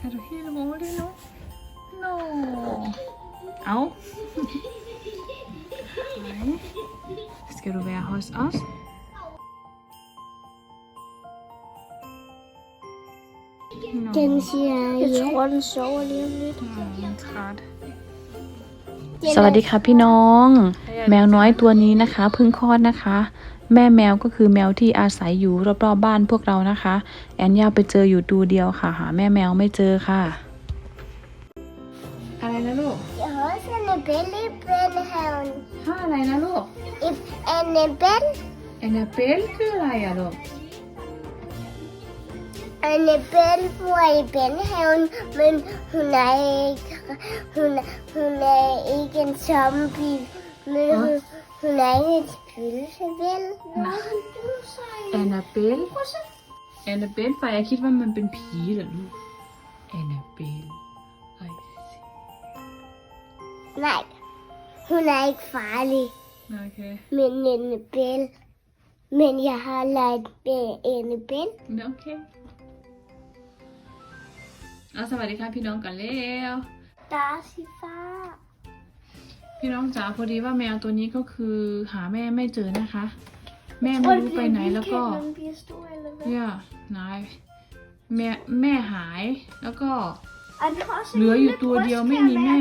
não 가 u 힐머리노노 o 우 Jetzt g e l du v æ r e h o u s e a s No. Can she Jeg t r o r d e n s o v e r l i g e om l i d t t d e n er t r æ t สวัสดีค่ะพี่น้องแมวน้อยตัวนี้นะคะเพิ่งคลอดนะคะแม่แมวก็คือแมวที่อาศัยอยู่รอบๆบบ้านพวกเรานะคะแอนย่าไปเจออยู่ตัวเดียวค่ะหาแม่แมวไม่เจอค่ะอะไรนะลูก The horse and the Billy Brand Hound ถ้อะไรนะลูก If Annabelle อนนาเบลคืออะไรอะลูก Annabelle วยเป็น h o u n มันหุ่นไหนหุ่นหุ่นไหนอีกันชอมบีมัน Hun er ikke et pølse, Nej. Annabelle. Annabelle for jeg kigger, kigge, med en pige eller nu. Annabelle. Ej, Nej, hun er ikke farlig. Okay. Men Annabelle. Men jeg har lagt Annabelle. Men Okay. Og så var det kan lære. Der er sin far. พี่น้องจ๋าพอดีว่าแมวตัวนี้ก็คือหาแม่ไม่เจอนะคะ แม่ไม่รู้ไปไหนแล้วก็เนี่ยนายแม่แม่หายแล้วก็ เหลืออยู่ตัวเดียวไม่มีแม่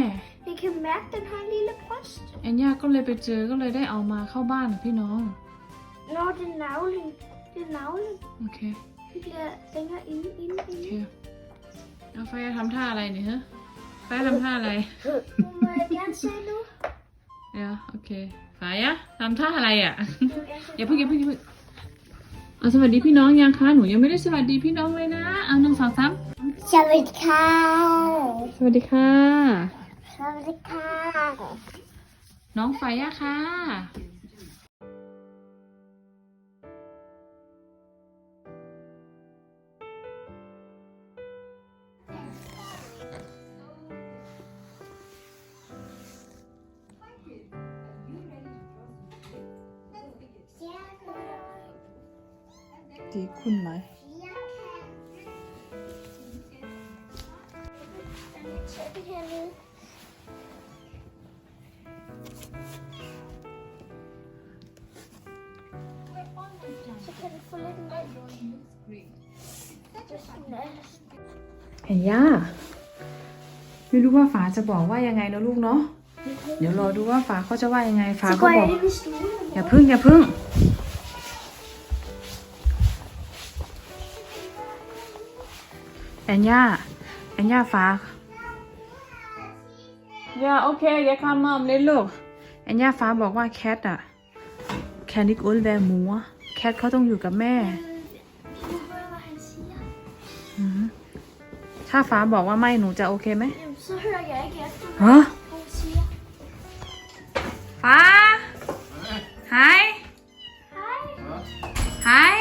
แอนย่าก็เลยไปเจอก็เลยได้เอามาเข้าบ้านพี่น้องโอเค n Navlen. Den n a v l นอ Okay. น i e bliver l ท n g ่ r อ inde, น n d e inde. Okay. Og Freja, ham tager d Ja, okay. ขายะทำท่าอะไรอ่ะ อย่าเพิ่งอย่าเพิ่งอย่าเพิ่งเอาสวัสดีพี่น้องยังคะ หนูยังไม่ได้สวัสดีพี่น้องเลยนะ เอาหนึ่งสองสามสวัสดีค่ะ สวัสดีค่ะ สวัสดีค่ะ น้องไฟอะค่ะ้เห็นย่าไม่รู้ว่าฝาจะบอกว่ายังไงนะลูกเนาะเดี๋ยวรอดูว่าฝาเขาจะว่ายังไง ฝาเขาบอก อย่าพึ่ง อย่าพึ่งแอนย่าแอนย่าฟ้าย่าโอเคย่าข้ามาอมเลยลูกแอนย่าฟ้าบอกว่าแคทอะแคนิกอุลแวร์มัวแคทเขาต้องอยู่กับแม่ถ้าฟ้าบอกว่าไม่หนูจะโอเคไหมฮะฟ้าหายหาย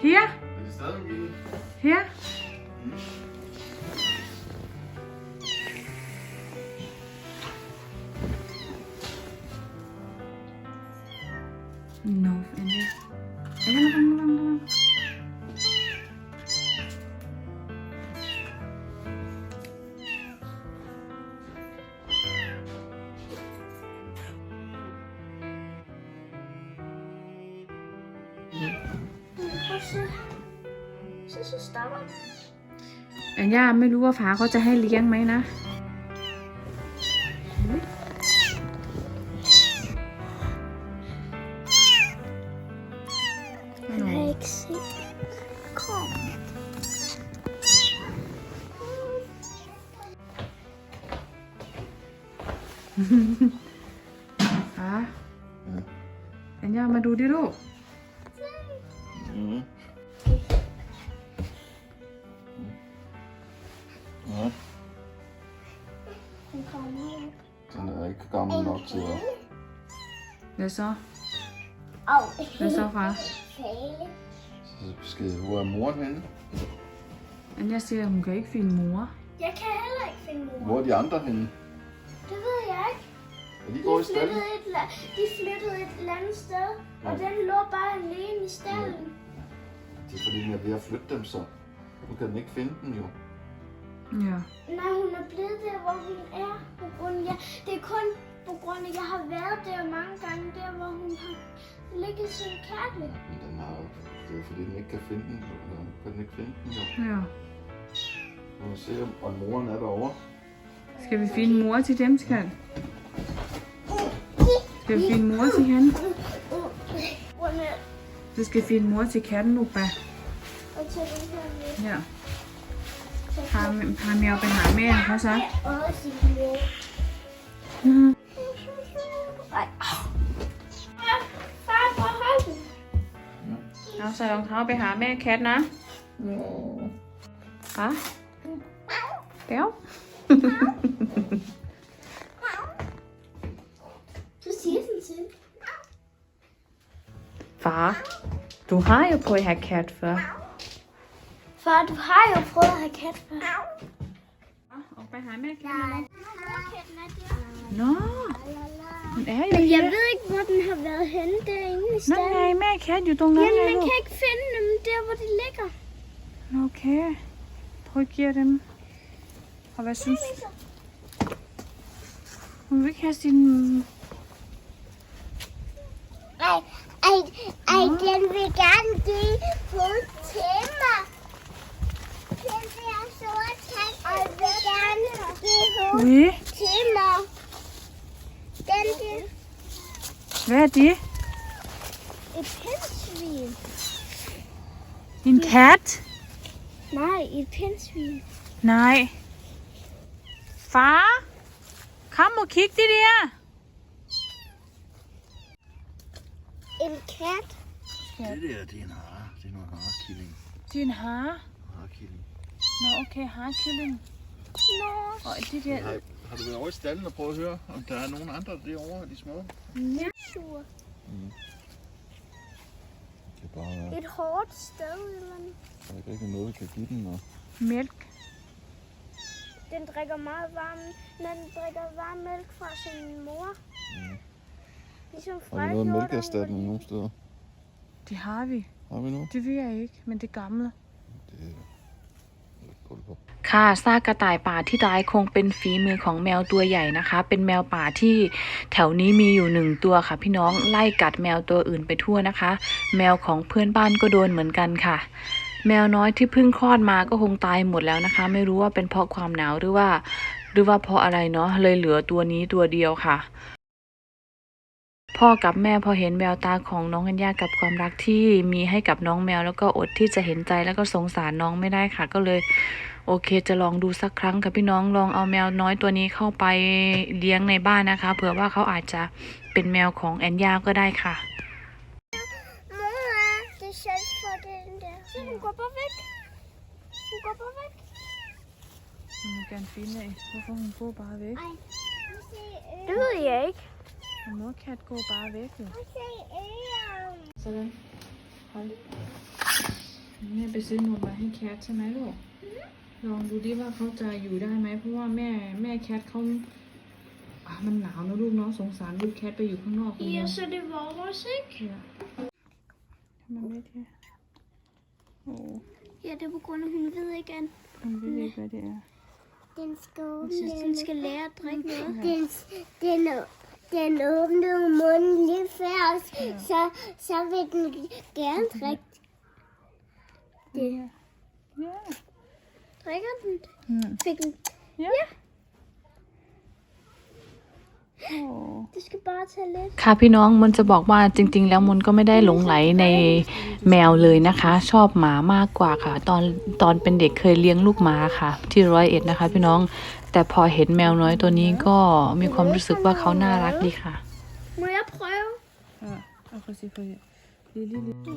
เฮียเฮียอันแย่าไม่รู้ว่าฟ้าเขาจะให้เลี้ยงไหมนะอ r e x i t แย่ามาดูดิลูก Mm. Den mm. Den er ikke gammel nok til at... Hvad så? Hvad så, far? Så skal hvor er mor henne? Men jeg siger, at hun kan ikke finde mor. Jeg kan heller ikke finde mor. Hvor er de andre henne? Det ved jeg ikke. Er de, de gået i stallen? Et, de flyttede et eller andet sted, ja. og den lå bare alene i stallen. Ja. Det er fordi, jeg er ved at flytte dem så. Nu kan den ikke finde den jo. Ja. Nej, hun er blevet der, hvor hun er. På grund af, jeg, det er kun på grund af, jeg har været der mange gange, der hvor hun har ligget sin kærte. Men den har Det er fordi, den ikke kan finde den. Nu kan den ikke finde den jo. Ja. Nu må se, om moren er derovre. Skal vi finde mor til dem, skal? Skal vi finde mor til hende? Jetzt geht viel Mord, sie kennen nur bei. เนี่ยพาพาแมวไปหาแม่เขาซะเอาใส่รองเท้าไปหาแม่แคทนะฮะเดี๋ยวฟ้า Du har jo prøvet at have kat før. Far, du har jo prøvet at have kat før. Og hvad har med Nå, hun er jo Men jeg ved ikke, hvor den har været henne derinde i stedet. Nej, men jeg kan jo dumme Men man kan ikke finde dem der, hvor de ligger. Okay. Prøv at give dem. Og hvad synes du? Hun vil ikke have sin I can vegan doing food tema. I vegan doing food tema. Thank you. Hvad er det? Et pindsvin. En cat? Nej, et pindsvin. Nej. Far, kom og kig det der. In cat kat. Det der, det er en hare. Det er noget harekilling. Det er en hare? Harekilling. Nå, okay, harekilling. Nå, og det der... Har, har du været over i stallen og prøvet at høre, om der er nogen andre derovre, de små? Ja. Sure. Mm. Det er bare... Et hårdt sted, eller noget. Der er ikke noget, vi kan give den noget. Mælk. Den drikker meget varm, men den drikker varm mælk fra sin mor. Mm. Ligesom fra har du noget mælkeerstatning nogle steder. Det har vi. Har vi nu? Det ved jeg ikke, men det gamle. Det ค่ะ ซากกระต่ายป่าที่ตายคงเป็นฝีมือของแมวตัวใหญ่นะคะ เป็นแมวป่าที่แถวนี้มีอยู่หนึ่งตัวค่ะ พี่น้องไล่กัดแมวตัวอื่นไปทั่วนะคะ แมวของเพื่อนบ้านก็โดนเหมือนกันค่ะ แมวน้อยที่เพิ่งคลอดมาก็คงตายหมดแล้วนะคะ ไม่รู้ว่าเป็นเพราะความหนาวหรือว่า หรือว่าเพราะอะไรเนาะเลยเหลือตัวนี้ตัวเดียวค่ะพ่อกับแม่พอเห็นแววตาของน้องกันยากับความรักที่มีให้กับน้องแมวแล้วก็อดที่จะเห็นใจแล้วก็สงสารน้องไม่ได้ค่ะ ก็เลยโอเคจะลองดูสักครั้งค่ะพี่น้องลองเอาแมวน้อยตัวนี้เข้าไปเลี้ยงในบ้านนะคะ เผื่อว่าเขาอาจจะเป็นแมวของแอนยาก็ได้ค่ะดู ben Kan modkat går bare væk. Jo. Sådan. Hold. แม่ไปซื้อนมมาให้แคทใช่ไหมลูก ลองดูดิว่าเขาจะอยู่ได้ไหมเพราะว่าแม่แม่แคทเขาอ่ะมันหนาวนะลูกเนาะสงสารลูกแคทไปอยู่ข้างนอกคนเดียว mm-hmm. ah, Ja, så det var vores, ikke? Ja. Kan man med det? Oh, Ja, det er på grund af, hun ved ikke, at Hun ved ikke, hvad det er. Den skal hun synes, den skal lære at drikke noget. Den, den er den o b e n e n Mund lief aus s e r v i e d t e n g e r n t r ä g t Ja. Ja. Trägerten. Hm. Ficken. Ja. ja. ค่ะพี่น้องมันจะบอกว่าจริง ๆ แล้วมันก็ไม่ได้หลงไหลในแมวเลยนะคะ ชอบหมามากกว่าค่ะ ตอนตอนเป็นเด็กเคยเลี้ยงลูกหมาค่ะ ที่ร้อยเอ็ดนะคะพี่น้องแต่พอเห็นแมวน้อยตัวนี้ก็มีความรู้สึกว่าเขาน่ารักดีค่ะเราต้อเรียนรเราต้องเรียนรู้ลิลลี่ลิลลี่ลิ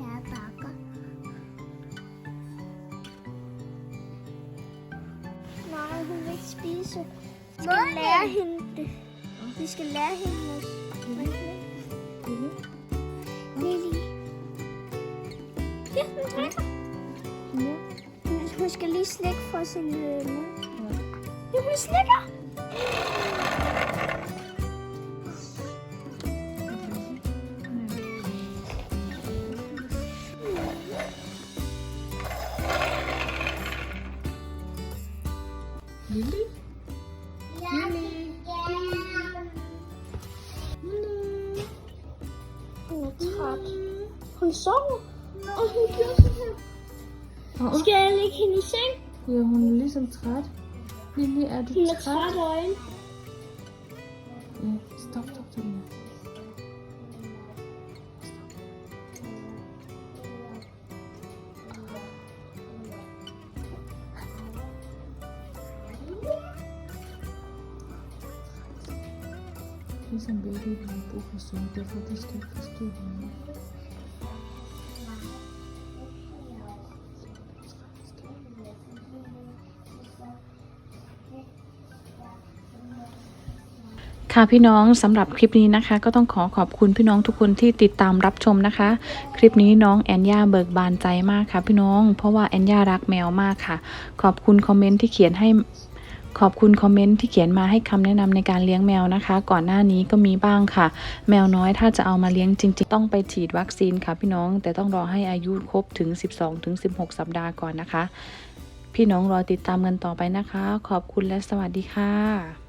ลลีเขิลลี่ลิลลี่ลิลลี่ลิลลี่ลิลลี่ลิลลี่ลิี่ลิลลี่ลิี่ลิลลี่ลิลลี่ลิลลี่ลิลลี่ลิลลี่ลิลลี่ลิลลี่ลิี่ลิลลี่ลิี่นิลลี่ลิลลี่ลิลลี่ลิลี่ลิลลี่ลิลลี่ลิลลี่ลิลลี่ลิลลี่ลิี่ลิลลี่ลิี่ลิลลี่ลิี่ลิลลี่ลิี่ลิลลี่ลิี่ลิลลี่ลิี่ลิลลี่ลิี่ลิลลี่ลิี่ลิลลี่ลิี่ลิลลี่ลิี่ลิลลี Nummer Lily? Lily. Lily. Hun er træt. sover. Og hun gør det her. Skal jeg lægge hende i seng? Ja, hun er ligesom træt. Nee, er die Mit Fahrrollen? Nee, stopp, stopp, stopp. He's a baby, ein book is so different, this stuff is too ค่ะพี่น้องสำหรับคลิปนี้นะคะ ก็ต้องขอขอบคุณพี่น้องทุกคนที่ติดตามรับชมนะคะคลิปนี้น้องแอนย่าเบิกบานใจมากค่ะพี่น้องเพราะว่าแอนย่ารักแมวมากค่ะ ขอบคุณคอมเมนต์ที่เขียนให้ขอบคุณคอมเมนต์ที่เขียนมาให้คำแนะนำในการเลี้ยงแมวนะคะ ก่อนหน้านี้ก็มีบ้างค่ะ แมวน้อยถ้าจะเอามาเลี้ยงจริงๆ ต้องไปฉีดวัคซีนค่ะ พี่น้องแต่ต้องรอให้อายุครบถึง 12-16 สัปดาห์ก่อนนะคะ พี่น้องรอติดตามกันต่อไปนะคะ ขอบคุณและสวัสดีค่ะ